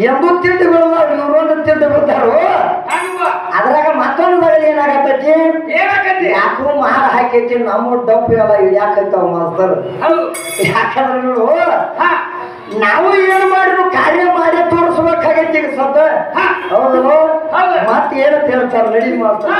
ಎಂದೂ ಬರಲ್ಲ ಇವ್ರೊಂದು ತಿಂಡಿ ಬಿದ್ದಾರು ಅದ್ರಾಗ ಮತ್ತೊಂದು ಏನಾಗತ್ತೈತಿ? ಏನಾಗತ್ತೆ? ಯಾಕೋ ಮಾರ ಹಾಕೈತಿ ನಮ್ಮ ಡಬ್ಬಿ ಎಲ್ಲ ಯಾಕಂತಾವ ಮಾಸ್ತರ್. ಯಾಕಂದ್ರೆ ನೋಡು ಹಾ. ನಾವು ಏನು ಮಾಡಿದ್ರು ಕಾರ್ಯ ಮಾಡಿ ತೋರಿಸ್ಬೇಕಾಗೈತಿ ಈಗ ಸದ್ದ. ಹೌದು ಹೌದು. ಮತ್ತೆ ಏನಂತ ಹೇಳ್ತಾರ ನಡಿ ಮಾಸ್ತರ್.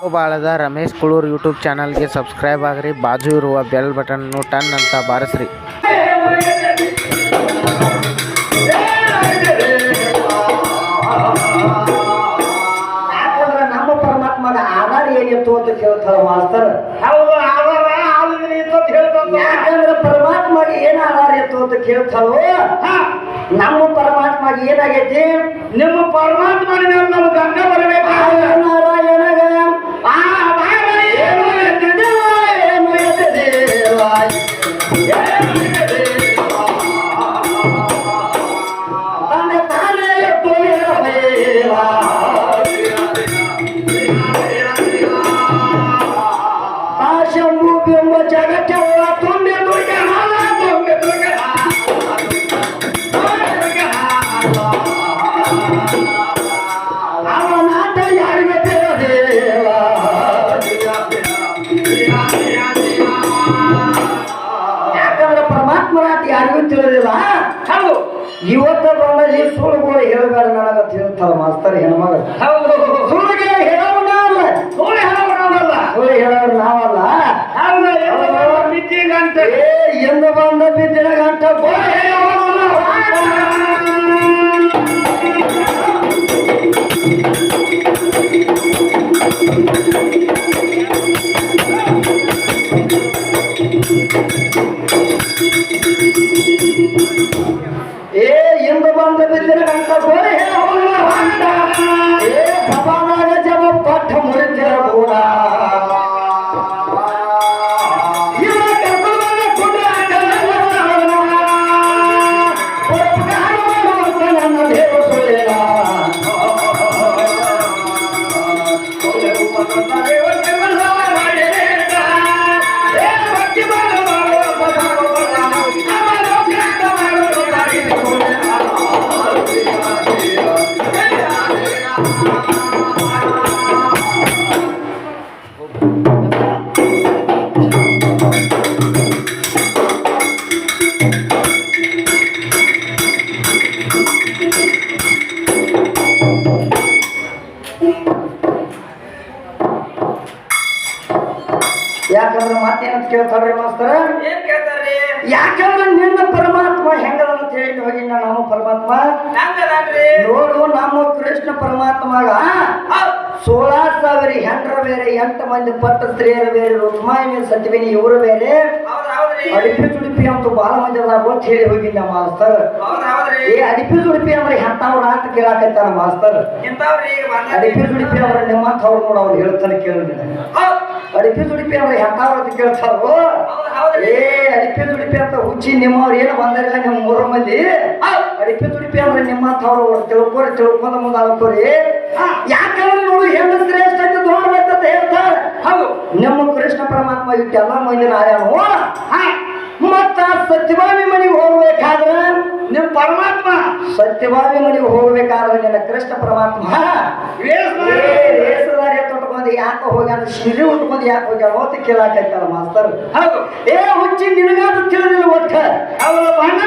ಬಾಳದ ರಮೇಶ್ ಕುಳೂರ್ ಯೂಟ್ಯೂಬ್ ಚಾನಲ್ಗೆ ಸಬ್ಸ್ಕ್ರೈಬ್ ಆಗ್ರಿ ಬಾಜು ಇರುವ ಬೆಲ್ ಬಟನ್ ಟನ್ ಅಂತ ಬಾರಿಸ್ರಿ. ನಮ್ಮ ಪರಮಾತ್ಮನ ಆಧಾರ ಏನಿತ್ತು ಅಂತ ಕೇಳ್ತಾರ ಮಾಸ್ತರ್. ಹೌದು ಆಧಾರ ಯಾಕಂದ್ರೆ ಪರಮಾತ್ಮಗೆ ಏನ್ ಆಧಾರ ಇತ್ತು ಅಂತ ಕೇಳ್ತಾರೋ ನಮ್ಮ ಪರಮಾತ್ಮಗೆ ಏನಾಗೈತಿ? ನಿಮ್ಮ ಪರಮಾತ್ಮನ ಯಾರಿಗೂ ಹೌದು. ಇವತ್ತ ಬಂದಲ್ಲಿ ಸುಳ್ಳುಗಳು ಹೇಳಬೇಡ ನನಗ ತಿಳಿತಾರ ಮಾಸ್ತರ್ ಹೆಣ್ಮಗ. ಹೌದು. ಸುಳ್ಳಿಗೆ ಹೇಳೋಣ ಅಲ್ಲ. ಸುಳ್ಳು ಸುಳ್ಳು ಹೇಳೋರು ನಾವಲ್ಲ. ಹೌದು ಏ ಎಂದು ಬಂದ ಬಿದ್ದಿನ ಗಂಟ. ಪರಮಾತ್ಮಗ ಸೋಳ ಸಾವಿರ ಹೆಂಡ್ರ ಬೇರೆ ಎಂಟು ಮಂದಿ ಪಟ್ಟ ಸ್ತ್ರೀಯರ ಬೇರೆ ರುಕ್ಮಾಯಿನಿ ಸತ್ವಿನಿ ಇವರು ಬೇರೆ ಅಡಿಪಿ ತುಡಿಪಿ ಅಂತ ಬಾಳ ಮಂದಿ ಅಂತ ಹೇಳಿ ಹೋಗಿಲ್ಲ ಮಾಸ್ತರ್. ಏ ಅಡಿಪಿ ತುಡಿಪಿ ಅಂದ್ರೆ ಎಂತವ್ರ ಅಂತ ಕೇಳಾಕೈತಾರ ಮಾಸ್ತರ್. ಅಡಿಪಿ ಅಂತ ಅವ್ರು ನೋಡ ಅವ್ರು ಹೇಳ್ತಾನೆ ಕೇಳಿ ಹೌದ್. ಅಡಿಪಿ ತುಡಿಪಿ ಅಂದ್ರೆ ಎಂತವ್ರ ಅಂತ ಕೇಳ್ತಾರೋ? ಏ ಅಡಿಪಿ ತುಡಿಪಿ ಅಂತ ಹುಚ್ಚಿ ನಿಮ್ಮವ್ರು ಏನು ಬಂದರಿಲ್ಲ ನಿಮ್ಮ ಮೂರು ಮಂದಿ? ಅಡಿಪಿ ತುಡಿಪಿ ಅಂದ್ರೆ ನಿಮ್ಮಂಥವ್ರು ತಿಳ್ಕೊರಿ ತಿಳ್ಕೊಂಡ ಮುಂದೆ ಅಳ್ಕೋರಿ ಯಾಕಂದ್ರೆ ನೋಡಿ ಹೆಣ್ಣು ಶ್ರೇಷ್ಠ ಅಂತ ಹೇಳ್ತಾರೆ. ಹೌದು. ನಮ್ಮ ಕೃಷ್ಣ ಪರಮಾತ್ಮ ಇಟ್ಟೆಲ್ಲ ಮಂದಿನ ಆಯಾನು ಮತ್ತ ಸತ್ಯಭಾಮಿ ಮನೆಗೆ ಹೋಗ್ಬೇಕಾದ್ರ ನಿಮ್ ಪರಮಾತ್ಮ ಸತ್ಯಭಾಮಿ ಮನೆಗೆ ಹೋಗ್ಬೇಕಾದ್ರೆ ನಿನ್ನ ಕೃಷ್ಣ ಪರಮಾತ್ಮ. ರೇಸದಾರಿ ತೊಟ್ಕೊಂಡು ಯಾಕೆ ಹೋಗ್ಯಾನ ಶಿರಿ ಉಟ್ಕೊಂಡು ಯಾಕೆ ಹೋಗ್ಯಾನ ಅಂತ ಕೇಳಾಕೈತಲ್ಲ ಮಾಸ್ತರ್. ಹೌದು. ಏ ಹುಚ್ಚಿ ನಿನಗಾದ್ರೂ ತಿಳಿದಿಲ್ಲ ಒಟ್ಟ? ಅವಳ ಬಣ್ಣ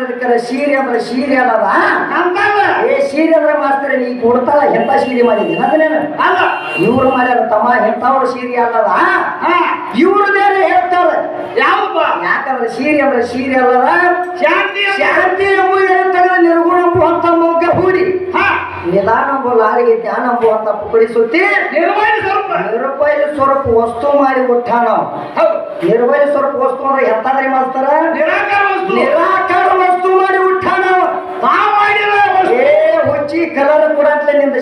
ತಿಳಿದಿರ್ತಾರೆ ಸೀರೆ ಅಂದ್ರೆ ಸೀರೆ ಅಂತಲ್ಲ ಏ ಸೀರೆ ಅಂದ್ರೆ ಮಾಸ್ತಾರೆ ನೀ ಕೊಡ್ತಾಳ ಎಂತ ಸೀರೆ ಮಾಡಿದ್ದೀನಿ ಅದನ್ನೇನು ಅಲ್ಲ ಇವ್ರು ಮಾಡ್ಯಾರ ತಮ್ಮ ಎಂತವ್ರ ಸೀರೆ ಅಲ್ಲದ ಹಾ. ಇವ್ರು ಬೇರೆ ಹೇಳ್ತಾರೆ ಯಾವಪ್ಪ? ಯಾಕಂದ್ರೆ ಸೀರೆ ಅಂದ್ರೆ ಸೀರೆ ಅಲ್ಲದ ಶಾಂತಿ ಶಾಂತಿ ತೆಗೆದ ನಿರ್ಗುಣ ಅಂತ ಮೌಗ್ಯ ಹೂಡಿ. ಹಾ. ನಿಧಾನ ಎಂಬ ಲಾರಿಗೆ ಧ್ಯಾನಂಬು ಅಂತ ಪುಕಡಿ ಸುತ್ತಿ. ಸ್ವಲ್ಪ ಸ್ವರೂಪ. ವಸ್ತು ಮಾಡಿ ಉತ್ಥಾನ ನಾವು ನಿರ್ವಯ ಸ್ವರೂಪ ವಸ್ತು ಅಂದ್ರೆ ಎಂತಾದ್ರಿ ಮಾಸ್ತರ? ನಿರಾಕಾರ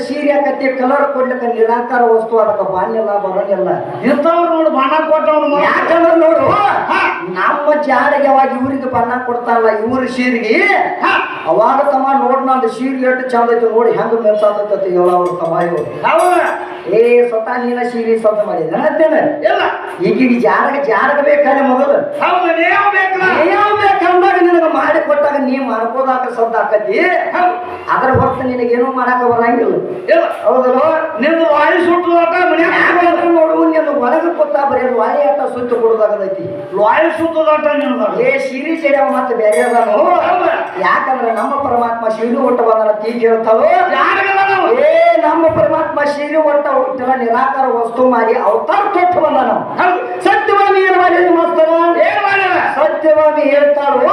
শির ಸೀರೆ ಕಲರ್ ಕೊಡ್ಲಿಕ್ಕೆ ನಿರಾಕಾರ ವಸ್ತು ಅದಕ್ಕ ಬಾಣ್ಯಲ್ಲ ಬರೋದಿಲ್ಲ. ಇಂಥವ್ರು ನೋಡು ಬಣ್ಣ ಕೊಟ್ಟವ್ರು ಯಾಕಂದ್ರೆ ನೋಡು. ನಮ್ಮ ಜಾರಿಗೆ ಅವಾಗ ಇವ್ರಿಗೆ ಬಣ್ಣ ಕೊಡ್ತಾರಲ್ಲ ಇವ್ರ ಶೀರಿಗೆ ಅವಾಗ ತಮ್ಮ ನೋಡ್ ನಂದು ಸೀರೆ ಎಷ್ಟು ಚಂದ ಐತಿ ನೋಡಿ ಹೆಂಗ ಮೆಲ್ಸಾತೈತಿ ಹೇಳ ಅವ್ರ ತಮ್ಮ ಇವ್ರು. ಏ ಸ್ವತಃ ನೀನ ಶೀರಿ ಸ್ವತಃ ಮಾಡಿದ ಇಲ್ಲ. ಈಗ ಜಾರಗ ಜಾರಗ ಬೇಕಾದ್ರೆ ಮೊದಲು ಯಾವ ಬೇಕಂದಾಗ ನಿನಗೆ ಮಾಡಿ ಕೊಟ್ಟಾಗ ನೀ ಮಾಡ್ಕೋದಾಕ ಸದ್ದ ಆಕತಿ. ಹೌದು. ಅದ್ರ ಹೊರತು ನಿನಗೇನು ಮಾಡಾಕ ಬರಂಗಿಲ್ಲ. ಹೌದಲ್ಲ ನಿಮ್ದು ವಾಯು ಮನ್ಯಾಗ ಯಾಕಂದ್ರೆ ನೋಡು ನಿನ್ನ ಒಳಗೆ ಕೊತ್ತ ಬರೀ ವಾಯಿ ಆಟ ಸುತ್ತು ಕೊಡೋದಾಗದೈತಿ. ವಾಯು ಸುಟ್ಟದಾಟ ನಿಮ್ದು ಏ ಸಿರಿ ಸೇಡ್ಯಾವ ಮತ್ತೆ ಬೇರೆ ಅದಾನು. ಯಾಕಂದ್ರೆ ನಮ್ಮ ಪರಮಾತ್ಮ ಶಿವನು ಒಟ್ಟ ಬಂದನ ಯಾರಿಗಲ್ಲ ನಾವು ಏ ನಮ್ಮ ಪರಮಾತ್ಮ ಶಿವನು ಒಟ್ಟ ಹುಟ್ಟಲ ನಿರಾಕಾರ ವಸ್ತು ಮಾಡಿ ಅವತಾರ ತೊಟ್ಟು ಬಂದ ನಾವು ಸತ್ಯವಾಮಿ ಏನ್ ಮಾಡಿದ ಮಾಸ್ತರ? ಏನ್ ಮಾಡ್ಯಾರ ಸತ್ಯವಾಮಿ ಹೇಳ್ತಾಳು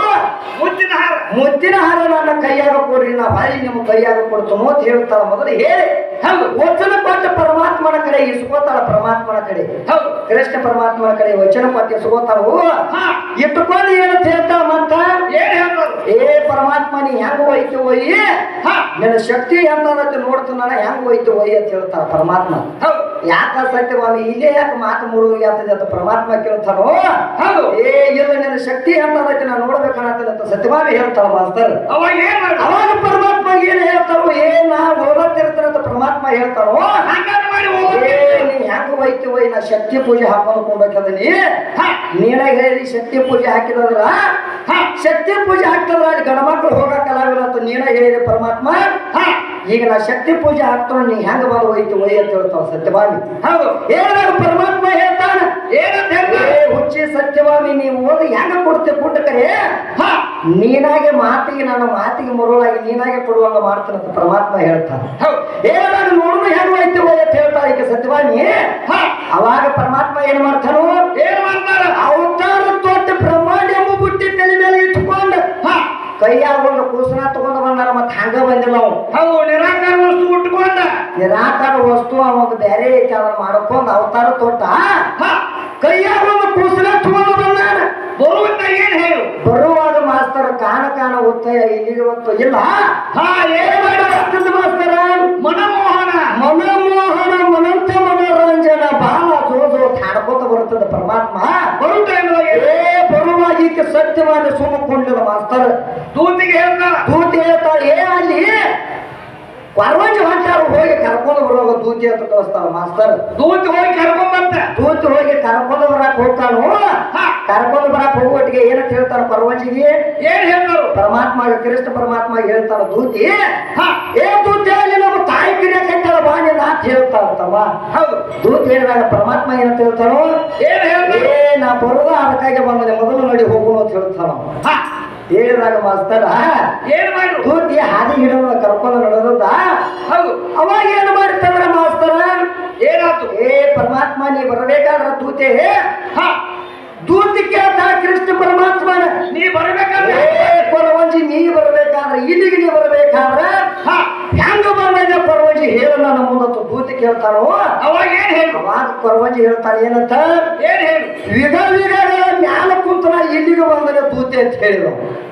ಮುತ್ತಿನ ಹಾರ. ಮುದ್ದಿನ ಹಾರ ನನ್ನ ಕೈಯಾಗ ಕೊಡ್ರಿ ನಾ ಬಾಯಿ ನಿಮ್ಮ ಕೈಯಾಗ ಕೊಡ್ತನೋ ಅಂತ ಹೇಳ್ತಾಳ ಮೊದಲು ಹೇಳಿ. ಹೌದು. ವಚನ ಕೊಟ್ಟ ಪರಮಾತ್ಮನ ಕಡೆ ಇಸ್ಕೋತಾಳ ಪರಮಾತ್ಮನ ಕಡೆ. ಹೌದು. ಕೃಷ್ಣ ಪರಮಾತ್ಮನ ಕಡೆ ವಚನ ಕೊಟ್ಟು ಹಾ. ಇಟ್ಟುಕೊಂಡು ಏನಂತ ಹೇಳ್ತಾಳ ಮತ್ತ ಏನ್ ಹೇಳ್ತಾರೆ ಏ ಪರಮಾತ್ಮ ನೀ ಹೆಂಗ ಹೋಯ್ತು ಒಯ್ಯಿ? ಹಾ. ನಿನ್ನ ಶಕ್ತಿ ಎಂತದತ್ತೆ ನೋಡ್ತಾನ ಹೆಂಗ್ ಹೋಯ್ತು ಒಯ್ಯಿ ಅಂತ ಹೇಳ್ತಾಳ ಪರಮಾತ್ಮ. ಹೌದು. ಯಾಕ ಸತ್ಯವಾಮಿ ಇಲ್ಲೇ ಯಾಕೆ ಮಾತು ಮುರುಗಿ ಆಗ್ತದೆ ಅಂತ ಪರಮಾತ್ಮ ಕೇಳ್ತಾನೋ? ಹೌದು. ಏ ಇಲ್ಲ ನನ್ನ ಶಕ್ತಿ ಅಂತ ಅದಕ್ಕೆ ನಾನು ನೋಡ್ಬೇಕಾಗ್ತದೆ ಅಂತ ಸತ್ಯವಾಮಿ ಹೇಳ್ತಾರ ಮಾಸ್ತರ್. ಅವಾಗ ಏನ್ ಅವಾಗ ಪರಮಾತ್ಮ ಏನ್ ಹೇಳ್ತಾರೋ ಏನ್ ನಾ ಓದತ್ತಿರ್ತಾನ ಅಂತ ಪರಮಾತ್ಮ ಹೇಳ್ತಾರೋ ಯಾಕೆ ಮಾಡಿ ಏ ನೀ ಹೆಂಗ ಶಕ್ತಿ ಪೂಜೆ ಹಾಕೊಂಡು ಕೊಂಡೋಗ್ತದ ನೀ? ಹಾ. ನೀನ ಹೇಳಿ ಶಕ್ತಿ ಪೂಜೆ ಹಾಕಿದ್ರ ಹಾ. ಶಕ್ತಿ ಪೂಜೆ ಹಾಕ್ತದ ಅಲ್ಲಿ ಗಣಮಕ್ಳು ಹೋಗಕ್ಕಲಾಗಿಲ್ಲ ಅಂತ ನೀನಾಗ ಹೇಳಿದೆ ಪರಮಾತ್ಮ? ಹಾ. ಈಗ ನಾ ಶಕ್ತಿ ಪೂಜೆ ಹಾಕ್ತಾರ ನೀ ಹೆಂಗ ಬಂದು ಹೋಯ್ತು ಹೋಯ್ ಅಂತ ಹೇಳ್ತಾವ ಸತ್ಯಭಾಮಿ ಹೌದು. ಏನಾಗ ಪರಮಾತ್ಮ ಹೇಳ್ತಾನ? ಏನಂತ ಹುಚ್ಚಿ ಸತ್ಯಭಾಮಿ ನೀವು ಓದಿ ಹೆಂಗ ಕೊಡ್ತೆ ಪುಟ್ಟಕರೆ ಹಾ. ನೀನಾಗೆ ಮಾತಿಗೆ ನಾನು ಮಾತಿಗೆ ಮರುಳಾಗಿ ನೀನಾಗೆ ಕೊಡುವಂಗ ಮಾಡ್ತಾನಂತ ಪರಮಾತ್ಮ ಹೇಳ್ತಾನೆ. ಹೌದು. ಏನಾಗ ನೋಡುನು ಹೆಂಗ ಹೋಯ್ತು ಹೋಯ್ ಅಂತ ಹೇಳ್ತಾ ಈಗ ಸತ್ಯವಾಮಿ ಹಾ. ಅವಾಗ ಪರಮಾತ್ಮ ಏನ್ ಮಾಡ್ತಾನೋ? ಏನ್ ಮಾಡ್ತಾರ ಅವತಾರ ತೊಟ್ಟ ಬ್ರಹ್ಮಾಂಡ ಎಂಬ ಬುಟ್ಟಿ ತಲೆ ಮೇಲೆ ಇಟ್ಟುಕೊಂಡು ಹಾ. ಕೈಯಾಗ ಒಂದು ಕೂಸನ ತಗೊಂಡು ಬಂದಾರ ಮತ್ತೆ ಹಂಗ ಬಂದಿಲ್ಲ ಅವ ಹೌದು ನಿರಾಕಾರ ವಸ್ತು ಉಟ್ಕೊಂಡ. ನಿರಾಕಾರ ವಸ್ತು ಅವಾಗ ಬೇರೆ ಐತಿ ಅದನ್ನ ಮಾಡ್ಕೊಂಡು ಅವತಾರ ತೊಟ್ಟ. ಹಾ ಕೈಯಾಗ ಒಂದು ಕೂಸನ ತಗೊಂಡು ಬಂದಾನ ಬರುವಂತ ಏನ್ ಹೇಳು? ಬರುವಾಗ ಮಾಸ್ತರ ಒತ್ತಾಯ ಹೊತ್ತು ಇಲ್ಲ. ಹಾ ಏನ್ ಮಾಡ? ಮಾಸ್ತರ. ಮನಮೋಹನ. ಮನಮೋಹನ ಮನಂತ ಮನೋರಂಜನ ಬಾಲ ಜೋಜೋ ಹಾಡ್ಕೋತ ಬರ್ತದೆ ಪರಮಾತ್ಮ ಬರು ಟೈಮ್ದಾಗ ಏ ಬರುವಾಗ ಈಕೆ ಸತ್ಯವಾದ ಸುಮ್ಮಕೊಂಡಿಲ್ಲ ಮಾಸ್ತರ್. ದೂತಿಗೆ ಹೇಳ್ತಾರ ದೂತಿ ಹೇಳ್ತಾಳೆ ಏ ಅಲ್ಲಿ ಪರವಂಜಿ ಹೊಂಟಾರು ಹೋಗಿ ಕರ್ಕೊಂಡು ಬರುವಾಗ ದೂತಿ ಅಂತ ಕಳಿಸ್ತಾಳ ಮಾಸ್ತರ್. ದೂತಿ ಹೋಗಿ ಕರ್ಕೊಂಡ್ ಬಂತ ದೂತಿ ಹೋಗಿ ಕರ್ಕೊಂಡು ಬರಕ್ ಹೋಗ್ತಾನು ಹಾ. ಕರ್ಕೊಂಡು ಬರಕ್ ಹೋಗೋಟಿಗೆ ಏನಂತ ಹೇಳ್ತಾರ ಪರವಂಜಿಗೆ? ಏನ್ ಹೇಳ್ತಾರು ಪರಮಾತ್ಮ ಕೃಷ್ಣ ಪರಮಾತ್ಮ ಹೇಳ್ತಾರ ದೂತಿ. ಹಾ. ಏ ದೂತಿ ಅಲ್ಲಿ ನಮ್ಮ ತಾಯಿ ಕಿರಿಯಕಂತಾಳ ಬಾಣಿ ಅಂತ ಹೇಳ್ತಾರ ತಮ್ಮ ಹೌದು. ದೂತಿ ಹೇಳಿದಾಗ ಪರಮಾತ್ಮ ಏನಂತ ಹೇಳ್ತಾರೋ ಏನ್ ಹೇಳ್ತಾರು ನಾ ಬರೋದ ಅದಕ್ಕಾಗಿ ಬಂದೆ ಮೊದಲು ನೋಡಿ ಹೋಗೋಣ ಅಂತ ಹೇಳ್ತಾನ ಹೇಳಿದಾಗ ಮಾಸ್ತರ ಏನ್ ಮಾಡಿ ದೂತಿ ಹಾದಿ ಹಿಡಿದ ಕರ್ಕೊಂಡು ನಡೆದ ಹೌದು. ಅವಾಗ ಏನ್ ಮಾಡ್ತಾರ ಮಾಸ್ತರ? ಏನಾಯ್ತು? ಏ ಪರಮಾತ್ಮ ನೀ ಬರಬೇಕಾದ್ರ ತೂತೆ ಹಾ. ದೂತಿ ಕೇಳ್ತಾ ಕೃಷ್ಣ ಪರಮಾತ್ಮ. ನೀ ಬರಬೇಕಾದ್ರೆ? ಪರವಂಜಿ ನೀ ಬರಬೇಕಾದ್ರೆ ಇಲ್ಲಿಗೆ ನೀ ಬರಬೇಕಾದ್ರೆ? ಹಾ. ಹೆಂಗ ಬಂದಿದೆ ಪರವಂಜಿ ಹೇಳ ನನ್ನ ಮುಂದತ್ತು ಕೇಳ್ತಾನೋ ಅವಾಗ ಏನ್ ಹೇಳಿ? ಅವಾಗ ಪರವಾಗಿ ಹೇಳ್ತಾನೆ ಏನಂತ? ಏನ್ ಹೇಳಿ? ವಿಧ ವಿಧಗಳ ಮ್ಯಾಲ ಕುಂತನ ಇಲ್ಲಿಗೆ ಬಂದರೆ ದೂತಿ ಅಂತ ಹೇಳಿದ್ರು.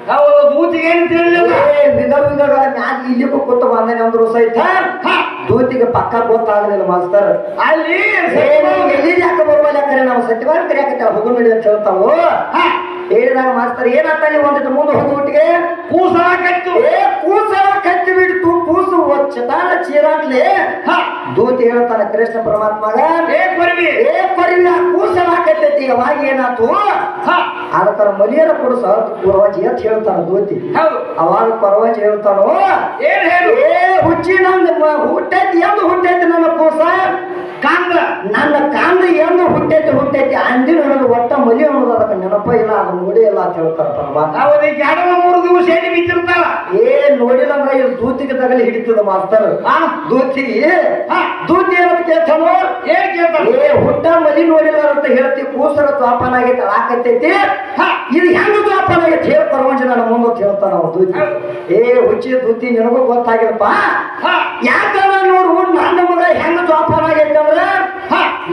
ಹೌದು ದೂತಿಗೆ ಏನ್ ತಿಳಿಲಿಲ್ಲ ವಿಧ ವಿಧಗಳ ಮ್ಯಾಲ ಇಲ್ಲಿಗೂ ಕುಂತ ಬಂದನೆ ಅಂದ್ರು ಸಹಿತ. ದೂತಿಗೆ ಪಕ್ಕ ಗೊತ್ತಾಗಲಿಲ್ಲ ಮಾಸ್ತರ್. ಅಲ್ಲಿ ಎಲ್ಲಿ ಯಾಕೆ ಬರುವಲ್ಲ ಕರೆ? ನಾವು ಸತ್ಯವಾಗಿ ಕರೆಯಾಕತ್ತ ಹೋಗು ನಡಿ ಅಂತ ಹೇಳ್ತಾವು? ಹೇಳಿದಾಗ ಮಾಸ್ತರ್ ಏನಾಗ್ತಾನೆ ಒಂದಿಟ್ಟು ಮುಂದೆ ಹೋಗುವಟ್ಟಿಗೆ ಕೂಸ ಕತ್ತು ಏ ಕೂಸ ಕತ್ತಿ ಬಿಡ್ತು ಚಟಾಲ ಚೀರಾಟ್ಲಿ ದೋತಿ ಹೇಳ್ತಾನೆ ಕೃಷ್ಣ ಪರಮಾತ್ಮಗ ಏ ಕೊರವಿ. ಏ ಆ ಹಾಕತ್ತೈತಿ ಅವಾಗ ಏನಾತು ಹ. ಅದಕ್ಕರ ಮಲಿಯರ ಕೊಡಿಸ ಪೂರ್ವಜಿ ಅಂತ ಹೇಳ್ತಾನ ದೂತಿ. ಅವಾಗ ಪರವಾಜ ಹೇಳ್ತಾನೋ ಏನ್ ಹೇಳು? ಏ ಹುಚ್ಚಿ ನಂದು ಹುಟ್ಟೈತಿ ಎಂದು ಹುಟ್ಟೈತಿ ನನ್ನ ಕೂಸ? ಕಾಂಗ್ರ ನನ್ನ ಕಾಂದ ಎಂದು ಹುಟ್ಟೈತಿ ಹುಟ್ಟೈತಿ ಅಂದಿನ ಒಟ್ಟ ಮಲಿ ಅನ್ನೋದು ಅದಕ್ಕೆ ನೆನಪ ಇಲ್ಲ. ಅದನ್ನ ನೋಡಿ ಎಲ್ಲ ಹೌದು ಈ ಮೂರು ದಿವಸ ಹೇಳಿ ಬಿತ್ತಿರ್ತಾರ ಏ ನೋಡಿಲ್ಲ ಅಂದ್ರೆ ಇದು ದೂತಿಗೆ ತಗಲಿ ಹಿಡಿತದ ಮಾಸ್ತರ್. ದೂತಿಗೆ? ಹಾ. ದೂತಿ ಏನಂತ ಕೇಳ್ತಾನೋ? ಏನ್ ಕೇಳ್ತಾಳ ಏ ಹುಟ್ಟ ಮಲಿ ನೋಡಿಲ್ಲ ಅಂತ ಹೇಳ್ತಿ ಕೂಸರ ದ್ವಾಪನ ಆಗೈತೆ ಆಕತ್ತೈತಿ? ಹಾ. ಇದು ಹೆಂಗ ದ್ವಾಪನ ಆಗೈತೆ? ಹೇಳ ನನ್ನ ಮುಂದೆ ಅಂತ ಹೇಳ್ತಾನ ಅವ ದೂತಿ. ಏ ಹುಚ್ಚಿ ದೂತಿ ನಿನಗೂ ಗೊತ್ತಾಗಿರಪ್ಪ ಹಾ. ಯಾಕಂದ್ರ ನೋಡು ನನ್ನ ಮಗ ಹೆಂಗ ದ್ವಾಪನ ಆಗೈತೆ ಅಂದ್ರ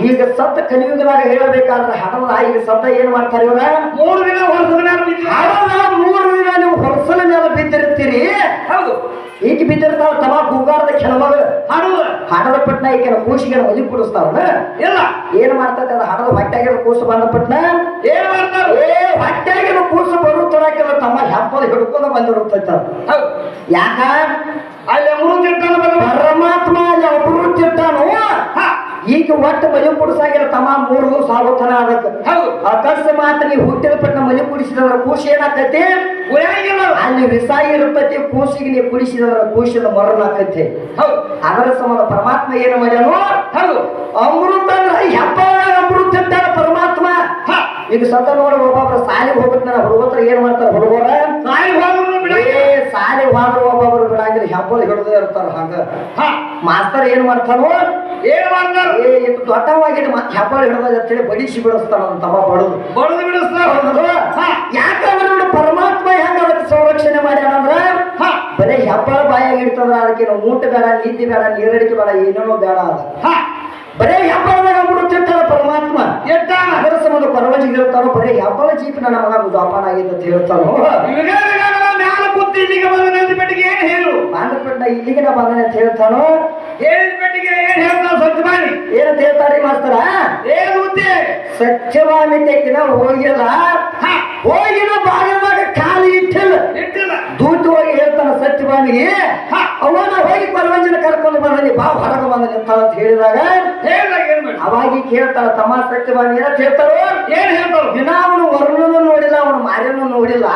ಈಗ ಸತ್ತ ಕಲಿಯುಗದಾಗ ಹೇಳಬೇಕಾದ್ರೆ ಹಡದ ಈಗ ಸತ್ತ ಏನ್ ಮಾಡ್ತಾರೆ ಇವ್ರ? ಮೂರು ದಿನ ಮೇಲೆ ಬಿದ್ದ ಮೂರು ದಿನ ನೀವು ಹೊರಸಲ ಮೇಲೆ ಬಿದ್ದಿರ್ತೀರಿ. ಹೌದು. ಈಗ ಬಿದ್ದಿರ್ತಾವ ತಮ್ಮ ಕೂಗಾರದ ಕೆಲವರು ಹಡಲ ಹಡದ ಪಟ್ನ ಈಗಿನ ಕೂಸಿಗೆ ಮಲಿ ಕೊಡಿಸ್ತಾವ ಇಲ್ಲ. ಏನ್ ಮಾಡ್ತೈತೆ ಅದು? ಹಡದ ಹೊಟ್ಟೆಗಿನ ಕೂಸು ಬಂದ ಪಟ್ನ? ಏನ್ ಮಾಡ್ತಾರ? ಏ ಹೊಟ್ಟೆಗಿನ ಕೂಸು ಬರುತ್ತಡಕ್ಕೆಲ್ಲ ತಮ್ಮ ಹೆಪ್ಪದ ಹಿಡ್ಕೊಂಡು ಬಂದಿರುತ್ತೈತ ಯಾಕ? ಅಲ್ಲಿ ಅಮೃತ ಪರಮಾತ್ಮ ಅಲ್ಲಿ ಅಮೃತ ಹ. ಈಗ ಒಟ್ಟು ಮನೆ ಕುಡಿಸಾಗಿಲ್ಲ ತಮ್ಮ ಮೂರು ದಿವಸ ಅದಕ್ಕೆ ಹೌದು. ಅಕಸ್ಮಾತ್ ನೀವು ಹುಟ್ಟಿದ ಪಟ್ಟ ಮನೆ ಕುಡಿಸಿದವರ ಕೂಸಿ ಏನಾಕತಿ ಅಲ್ಲಿ ವಿಷ ಇರುತ್ತೆ ಕೂಸಿಗೆ ನೀವು ಕುಡಿಸಿದವರ ಕೂಸಿನ ಮರಣ ಆಕೈತಿ ಹೌದು. ಅದರ ಸಂಬಂಧ ಪರಮಾತ್ಮ ಏನು ಮಾಡ್ಯಾನು? ಅಮೃತ ಅಂದ್ರೆ ಅಮೃತ ಇದ್ದಾನ ಪರಮಾತ್ಮ. ಈಗ ಸತ ನೋಡ ಒಬ್ಬೊಬ್ರು ಸಾಲಿಗೆ ಹೋಗ್ಬಿಟ್ಟು ಹುಡುಗತ್ರ ಏನ್ ಮಾಡ್ತಾರ ಹುಡುಗರ ಸಾಲಿ ಹೋದ್ರು ಸಾಲಿಗೆ ಒಬ್ಬೊಬ್ರು ಬಿಡಂಗಿಲ್ಲ. ಹೆಬ್ಬಲ್ ಹಿಡಿದೇ ಇರ್ತಾರ ಹಂಗ. ಹ. ಮಾಸ್ತರ್ ಏನ್ ಮಾಡ್ತಾನೋ? ಏನ್ ಮಾಡ್ತಾರ ಏ ಇದು ದೊಡ್ಡವಾಗಿದೆ ಮತ್ತೆ ಹೆಬ್ಬಾಳ ಹಿಡಿದ ಅಂತೇಳಿ ಬಡಿಸಿ ಬಿಡಿಸ್ತಾರ ಅವ್ನ ತಮ್ಮ ಬಡದು. ಬಡದು ಬಿಡಿಸ್ತಾರ ಹ. ಯಾಕಂದ್ರೆ ನೋಡಿ ಪರಮಾತ್ಮ ಹೆಂಗ ಅದಕ್ಕೆ ಸಂರಕ್ಷಣೆ ಮಾಡ್ಯಾನಂದ್ರ ಹ. ಬರೀ ಹೆಬ್ಬಾಳ ಬಾಯಾಗಿ ಇಡ್ತಂದ್ರ ಅದಕ್ಕೆ ನಾವು ಊಟ ಬೇಡ ನೀತಿ ಬೇಡ ನೀರಡಿಕೆ ಬೇಡ ಏನೇನೋ ಬೇಡ ಅದ. ಹ. ಬರೇ ಹೆಬ್ಬಾಳದಾಗ ಬಿಡುತ್ತಿರ್ತಾನ ಪರಮಾತ್ಮ. ಎಟ್ಟಾನ ಅದರ ಸಂಬಂಧ ಪರವಜಿಗೆ ಹೇಳ್ತಾನೋ ಬರೇ ಹೆಬ್ಬಾಳ ಜೀಪ್ ನನ್ನ ಮಗ ಜೋಪಾನ ಆಗಿದೆ ಅಂತ ಕೂತು ಇಲ್ಲಿಗೆ ಬಂದ ಹೇಳು? ಇಲ್ಲಿಗೆ ನಾ ಬಂದನೆ ಅಂತ ಹೇಳ್ತಾನೋ ಹೇಳಿದ ಬೆಟ್ಟಿಗೆ ಏನ್ ಹೇಳ್ತಾವ ಸ್ವಚ್ಛ ಮಾಡಿ. ಏನಂತ ಹೇಳ್ತಾರಿ ಮಾಸ್ತರ? ಏನ್ ಉದ್ದೆ ತೆಕ್ಕಿನ ಹೋಗಿಲ್ಲ. ಹೋಗಿನ ಬಾಗಿಲದಾಗ ಕಾಲು ಇಟ್ಟಿಲ್ಲ. ಇಟ್ಟಿಲ್ಲ. ದೂತ ಹೋಗಿ ಹೇಳ್ತಾನ ಸತ್ಯವಾಮಿಗೆ ಹ. ಅವನ ಹೋಗಿ ಪರವಂಜನ ಕರ್ಕೊಂಡು ಬಂದನಿ ಬಾ ಹೊರಗೆ ಬಂದ ನಿಂತಾಳ ಅಂತ ಹೇಳಿದಾಗ ಏನ್ ಅವಾಗಿ ಕೇಳ್ತಾರ ತಮ್ಮ ಸತ್ಯವಾಮಿ ಏನ ಹೇಳ್ತಾರೋ ಏನ್ ಹೇಳ್ತಾವ ದಿನ ಅವನು ವರ್ಣನು ನೋಡಿಲ್ಲ ಅವನು ಮಾರ್ಯನು ನೋಡಿಲ್ಲ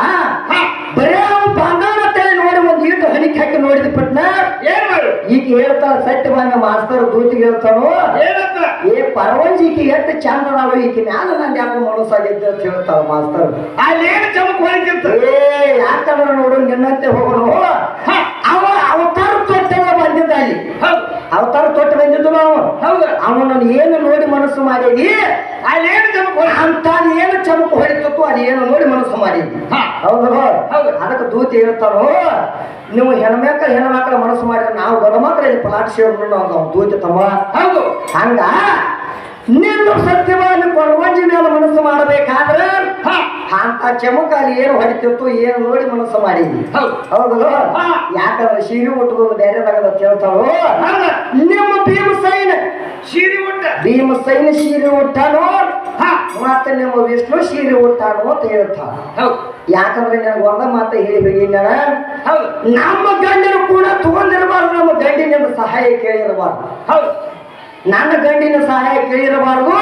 ಹ ಬರೇ ಅವನು ಬಂಗಾರ ತಲೆ ನೋಡಿ ಒಂದು ಈಟು ಹಣಿಕೆ ಹಾಕಿ ನೋಡಿದ ಪಟ್ನ ಏನ್ ಮಾಡು ಹೇಳ್ತಾಳ ಹೇಳ್ತಾಳ ಬಂದ ಮಾಸ್ತರ್ ದೂತಿಗೆ ಹೇಳ್ತಾನೋ? ಏನಂತ ಏ ಪರವಂಜಿಕೆ ಎಷ್ಟು ಚಂದ ನಾವು ಈಕೆ ಮ್ಯಾಲ ನಾನು ಯಾಕೋ ಮನಸ್ಸಾಗಿದ್ದೆ ಅಂತ ಹೇಳ್ತಾಳ ಮಾಸ್ತರ್. ಅಲ್ಲೇನು ಚಮಕ್ ಹೊಳಿತಿರ್ತ ಏ ಯಾಕಂದ್ರೆ ನೋಡು ನಿನ್ನಂತೆ ಹೋಗೋಣ ಅವ ಅವತಾರ ತೊಟ್ಟೆಲ್ಲ ಬಂದಿದ್ದ ಅಲ್ಲಿ. ಅವತಾರ ತೊಟ್ಟು ಬಂದಿದ್ದು ನಾವು. ಹೌದು. ಅವನನ್ನು ಏನು ನೋಡಿ ಮನಸ್ಸು ಮಾಡಿದಿ? ಅಲ್ಲಿ ಏನು ಚಮಕ್ ಅಂತ ಏನು ಚಮಕ ಹೊಡಿತತ್ತು ಅದು ಹ. ಹೌದು ಹೌದು. ಅದಕ್ಕೆ ದೂತಿ ಹೇಳ್ತಾರೋ ನೀವು ಹೆಣ್ಮಕ್ಳ ಹೆಣ್ಮಕ್ಳ ಮನಸ್ಸು ಮಾಡಿದ್ರೆ ನಾವು ಬರ ಮಾತ್ರ ಇಲ್ಲಿ ಪಲಾಟ್ ಅವ್ನು ದೂತಿ ತಮ್ಮ. ಹೌದು. ಹಂಗ? ನಿನ್ನ ಸತ್ಯವಾಗಿ ಕೊರವಂಜಿ ಮೇಲೆ ಮನಸ್ಸು ಮಾಡಬೇಕಾದ್ರೆ ಹ. ಅಂತ ಚಮಕ ಅಲ್ಲಿ ಏನು ಹೊಡಿತಿತ್ತು ಏನು ನೋಡಿ ಮನಸ್ಸು ಮಾಡಿದ್ವಿ ಹೌದು. ಯಾಕಂದ್ರೆ ಸೀರೆ ಉಟ್ಕೊಂಡು ಬೇರೆದಾಗದ ಕೇಳ್ತಾಳು ಹೌದ. ನಿಮ್ಮ ಭೀಮಸೈನ ಸೀರೆ ಉಟ್ಟ. ಭೀಮಸೈನ ಸೀರೆ ಉಟ್ಟಾನೋ? ಹ. ಮತ್ತೆ ನಿಮ್ಮ ವಿಷ್ಣು ಸೀರೆ ಉಟ್ಟಾನೋ ಅಂತ ಹೇಳ್ತಾಳ ಹೌದು. ಯಾಕಂದ್ರೆ ನನಗೆ ಒಂದ ಮಾತ ಹೇಳಿ ಹೌದು. ನಮ್ಮ ಗಂಡನು ಕೂಡ ತಗೊಂಡಿರಬಾರ್ದು ನಮ್ಮ ಗಂಡಿನ ಸಹಾಯ ಕೇಳಿರಬಾರ್ದು. ಹೌದು. ನನ್ನ ಗಂಡಿನ ಸಹಾಯ ಕೇಳಿರಬಾರ್ದು.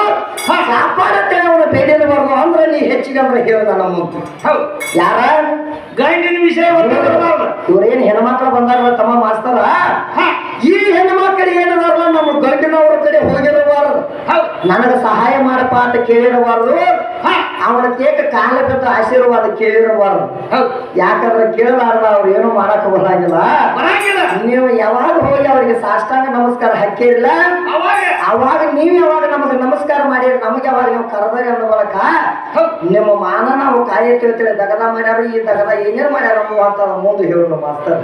ಕಾಪಾಡುತ್ತೇನೆ ಅವನು ಬೇಡಿರಬಾರ್ದು ಅಂದ್ರೆ ನೀ ಹೆಚ್ಚಿಗೆ ಅಂದ್ರೆ ಹೇಳ್ದ ನಮ್ಮ ಹೌದು. ಯಾರ? ಗಂಡಿನ ವಿಷಯ ಇವ್ರೇನು ಹೆಣ್ಮಕ್ಳು ಬಂದಾರ ತಮ್ಮ ಮಾಸ್ತರ? ಹ. ಈ ನಮ್ಮ ಗಂಡಿನವ್ರ ಕಡೆ ಹೋಗಿರಬಾರದು. ನನಗೆ ಸಹಾಯ ಮಾಡಪ್ಪ ಅಂತ ಕೇಳಿರಬಾರದು. ಅವನ ಕೇಕ ಕಾಲ ಬಿದ್ದ ಆಶೀರ್ವಾದ ಕೇಳಿರಬಾರದು. ಯಾಕಂದ್ರೆ ಕೇಳಲಾರ್ದ ಅವ್ರು ಏನು ಮಾಡಕ್ ಬರಂಗಿಲ್ಲ. ನೀವು ಯಾವಾಗ ಹೋಗಿ ಅವರಿಗೆ ಸಾಷ್ಟಾಂಗ ನಮಸ್ಕಾರ ಹಾಕಿರಲ್ಲ ಅವಾಗ. ನೀವು ಯಾವಾಗ ನಮಗೆ ನಮಸ್ಕಾರ ಮಾಡಿ ನಮಗೆ ಯಾವಾಗ ನೀವು ಕರೆದರೆ ಅನ್ನೋ ಮೂಲಕ ನಿಮ್ಮ ಮಾನ ನಾವು ಕಾರ್ಯ ತಿಳ್ತೇವೆ ದಗದ ಮಾಡ್ಯಾರ ಈ ದಗದ ಏನೇನು ಮಾಡ್ಯಾರ ಅಂತ ಮುಂದೆ ಹೇಳು ಮಾಸ್ತರ್.